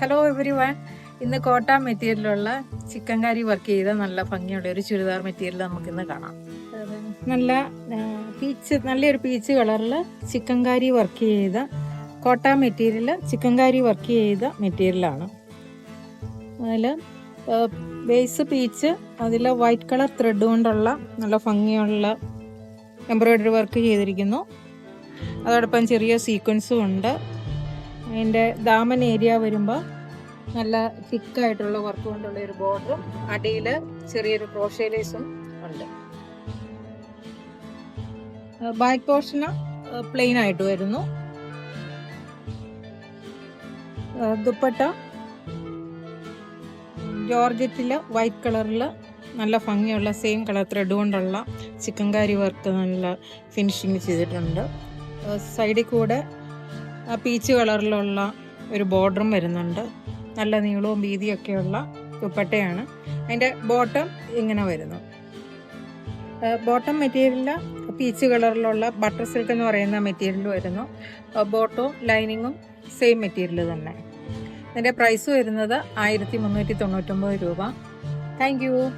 Hello every one ഇന്ന് കോട്ട മെറ്റീരിയലുള്ള chicken കാരി work ചെയ്ത നല്ല ഭംഗിയുള്ള ഒരു ചുരിദാർ മെറ്റീരിയൽ നമുക്ക് ഇന്ന് കാണാം. നല്ല പീച്ച് നല്ലൊരു പീച്ച് കളറിൽ ചിക്കൻ കാരി വർക്ക് ചെയ്ത കോട്ട മെറ്റീരിയൽ ചിക്കൻ കാരി വർക്ക് ചെയ്ത മെറ്റീരിയലാണ്. അതിൽ ബേസ് പീച്ച് അതിൽ വൈറ്റ് കളർ ത്രെഡ് കൊണ്ടുള്ള നല്ല ഭംഗിയുള്ള എംബ്രോയ്ഡറി വർക്ക് ചെയ്തിരിക്കുന്നു. അതോടൊപ്പം ചെറിയ സീക്വൻസും ഉണ്ട്. അതിന്റെ ദാമൻ ഏരിയ വരുമ്പോൾ നല്ല തിക്കായിട്ടുള്ള വർക്ക് കൊണ്ടുള്ള ഒരു ബോർഡറും അടിയിൽ ചെറിയൊരു ക്രോഷേലേസും ഉണ്ട്. ബാക്ക് പോർഷന് പ്ലെയിൻ ആയിട്ട് വരുന്നു. ദുപ്പട്ട ജോർജറ്റിൽ വൈറ്റ് കളറിൽ നല്ല ഭംഗിയുള്ള സെയിം കളർ ത്രെഡ് കൊണ്ടുള്ള ചിക്കൻകാരി വർക്ക് നല്ല ഫിനിഷിങ് ചെയ്തിട്ടുണ്ട്. സൈഡിൽ കൂടെ ആ പീച്ച് കളറിലുള്ള ഒരു ബോർഡറും വരുന്നുണ്ട്. നല്ല നീളവും വീതിയൊക്കെയുള്ള ദുപ്പട്ടയാണ്. അതിന്റെ ബോട്ടം ഇങ്ങനെ വരുന്നു. ബോട്ടം മെറ്റീരിയലിൽ പീച്ച് കളറിലുള്ള ബട്ടർ സിൽക്ക് എന്ന് പറയുന്ന മെറ്റീരിയൽ വരുന്നു. ബോട്ടവും ലൈനിങ്ങും സെയിം മെറ്റീരിയൽ തന്നെ. ഇതിന്റെ പ്രൈസ് വരുന്നത് ആയിരത്തി മുന്നൂറ്റി തൊണ്ണൂറ്റൊമ്പത് രൂപ. Thank you